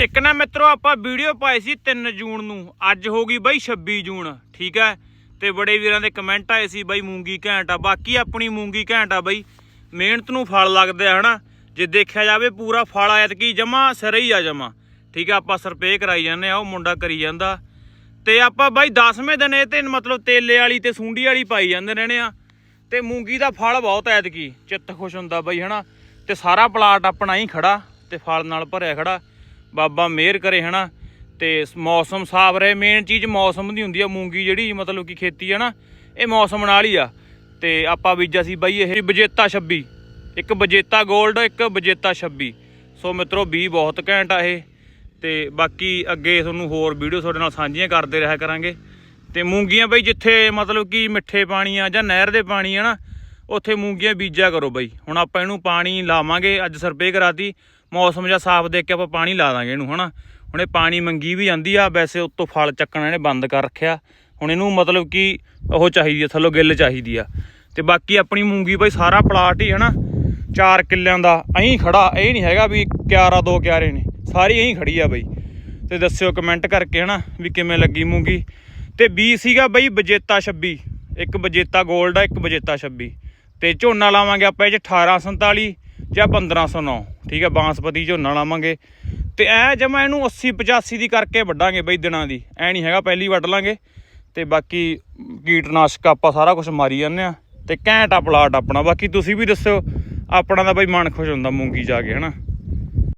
ਇੱਕ ਨਾ ਮਿੱਤਰੋ, ਆਪਾਂ ਵੀਡੀਓ ਪਾਈ ਸੀ 3 ਜੂਨ ਨੂੰ। ਅੱਜ ਹੋ ਗਈ ਬਾਈ 26 ਜੂਨ, ਠੀਕ ਹੈ? ਤੇ ਬੜੇ ਵੀਰਾਂ ਦੇ ਕਮੈਂਟ ਆਏ ਸੀ ਬਾਈ ਮੂੰਗੀ ਘੈਂਟ ਆ। ਬਾਕੀ ਆਪਣੀ ਮੂੰਗੀ ਘੈਂਟ ਆ ਬਾਈ। ਮਿਹਨਤ ਨੂੰ ਫਲ ਲੱਗਦਾ ਹੈ ਹਨਾ? ਜੇ ਦੇਖਿਆ ਜਾਵੇ ਪੂਰਾ ਫਲ ਐਤਕੀ ਜਮਾ ਸਿਰ ਹੀ ਆ ਜਮਾ। ਠੀਕ ਆ ਆਪਾਂ ਸਰਪੇ ਕਰਾਈ ਜਾਂਦੇ ਆ, ਉਹ ਮੁੰਡਾ ਕਰੀ ਜਾਂਦਾ। ਤੇ ਆਪਾਂ ਬਾਈ 10ਵੇਂ ਦਿਨ ਇਹ ਤੇ ਮਤਲਬ ਤੇਲੇ ਵਾਲੀ ਤੇ ਸੁੰਡੀ ਵਾਲੀ ਪਾਈ ਜਾਂਦੇ ਰਹਿਣੇ ਆ। ਤੇ ਮੂੰਗੀ ਦਾ ਫਲ ਬਹੁਤ ਐਤਕੀ। ਚਿੱਤ ਖੁਸ਼ ਹੁੰਦਾ ਬਾਈ, ਹਨਾ? ਤੇ ਸਾਰਾ ਪਲਾਟ ਆਪਣਾ ਹੀ ਖੜਾ ਤੇ ਫਲ ਨਾਲ ਭਰਿਆ ਖੜਾ। ਬਾਬਾ ਮਿਹਰ ਕਰੇ, ਹਨਾ? ਤੇ ਸ- ਮੌਸਮ ਸਾਫ਼ ਰਹੇ। ਮੇਨ ਚੀਜ਼ ਮੌਸਮ ਦੀ ਹੁੰਦੀ ਆ, ਮੂੰਗੀ ਜਿਹੜੀ, ਮਤਲਬ ਕਿ ਖੇਤੀ ਆ ਨਾ, ਇਹ ਮੌਸਮ ਨਾਲ ਹੀ ਆ। ਤੇ ਆਪਾਂ ਬੀਜਿਆ ਸੀ ਬਾਈ ਇਹ ਬਜੇਤਾ 26 ਇੱਕ ਬਜੇਤਾ 골ਡ ਇੱਕ ਬਜੇਤਾ 26 ਸੋ ਮਿੱਤਰੋ ਬੀ ਬਹੁਤ ਘੈਂਟ ਆ ਇਹ। ਤੇ ਬਾਕੀ ਅੱਗੇ ਤੁਹਾਨੂੰ ਹੋਰ ਵੀਡੀਓ ਤੁਹਾਡੇ ਨਾਲ ਸਾਂਝੀਆਂ ਕਰਦੇ ਰਿਹਾ ਕਰਾਂਗੇ। ਤੇ ਮੂੰਗੀਆਂ ਬਈ ਜਿੱਥੇ ਮਤਲਬ ਕਿ ਮਿੱਠੇ ਪਾਣੀ ਆ ਜਾਂ ਨਹਿਰ ਦੇ ਪਾਣੀ ਆ ਨਾ, ਉੱਥੇ ਮੂੰਗੀਆਂ ਬੀਜਿਆ ਕਰੋ ਬਈ। ਹੁਣ ਆਪਾਂ ਇਹਨੂੰ ਪਾਣੀ ਲਾਵਾਂਗੇ, ਅੱਜ ਸਰਪੇ ਕਰਾਤੀ। ਮੌਸਮ ਜਿਹਾ ਸਾਫ਼ ਦੇਖ ਕੇ ਆਪਾਂ ਪਾਣੀ ਲਾ ਦਾਂਗੇ ਇਹਨੂੰ, ਹਨਾ? ਹੁਣ ਇਹ ਪਾਣੀ ਮੰਗੀ ਵੀ ਜਾਂਦੀ ਆ, ਵੈਸੇ ਉੱਤੋਂ ਫਲ ਚੱਕਣਾ ਇਹਨੇ ਬੰਦ ਕਰ ਰੱਖਿਆ। ਹੁਣ ਇਹਨੂੰ ਮਤਲਬ ਕਿ ਉਹ ਚਾਹੀਦੀ ਆ, ਥੱਲੋਂ ਗਿੱਲ ਚਾਹੀਦੀ ਆ। ਤੇ ਬਾਕੀ ਆਪਣੀ ਮੂੰਗੀ ਬਈ ਸਾਰਾ ਪਲਾਟ ਹੀ, ਹਨਾ? 4 ਕਿੱਲਿਆਂ ਦਾ ਅਹੀਂ ਖੜਾ, ਇਹ ਨਹੀਂ ਹੈਗਾ ਵੀ ਕਿਆਰਾ ਦੋ ਕਿਆਰੇ ਨੇ, ਸਾਰੀ ਅਹੀਂ ਖੜੀ ਆ ਬਈ। ਤੇ ਦੱਸਿਓ ਕਮੈਂਟ ਕਰਕੇ, ਹਨਾ, ਵੀ ਕਿਵੇਂ ਲੱਗੀ ਮੂੰਗੀ। ਤੇ ਬੀ ਸੀਗਾ ਬਈ ਬਜੇਤਾ 26 ਇੱਕ ਬਜੇਤਾ 골ਡ ਆ, ਇੱਕ ਬਜੇਤਾ 26 ਤੇ ਝੋਨਾ ਲਾਵਾਂਗੇ ਆਪਾਂ ਇਹ ਚ 1847 ਜਾਂ 1509 ਠੀਕ ਹੈ ਬਾਂਸਪਤੀ ਝੋਨਾ ਲਾਵਾਂਗੇ। ਤੇ ਐ ਜਮਾ ਇਹਨੂੰ 80 85 ਦੀ ਕਰਕੇ ਵੱਢਾਂਗੇ ਬਈ ਦਿਨਾਂ ਦੀ। ਐ ਨਹੀਂ ਹੈਗਾ, ਪਹਿਲੀ ਵੱਢ ਲਾਂਗੇ। ਤੇ ਬਾਕੀ ਕੀਟਨਾਸ਼ਕ ਆਪਾਂ ਸਾਰਾ ਕੁਝ ਮਾਰੀ ਜਾਂਦੇ ਆ। ਤੇ ਘੈਂਟ ਆ ਪਲਾਟ ਆਪਣਾ। ਬਾਕੀ ਤੁਸੀਂ ਵੀ ਦੱਸਿਓ, ਆਪਣਾ ਤਾਂ ਬਈ ਮਨ ਖੁਸ਼ ਹੁੰਦਾ ਮੂੰਗੀ ਜਾ ਕੇ, ਹਨਾ?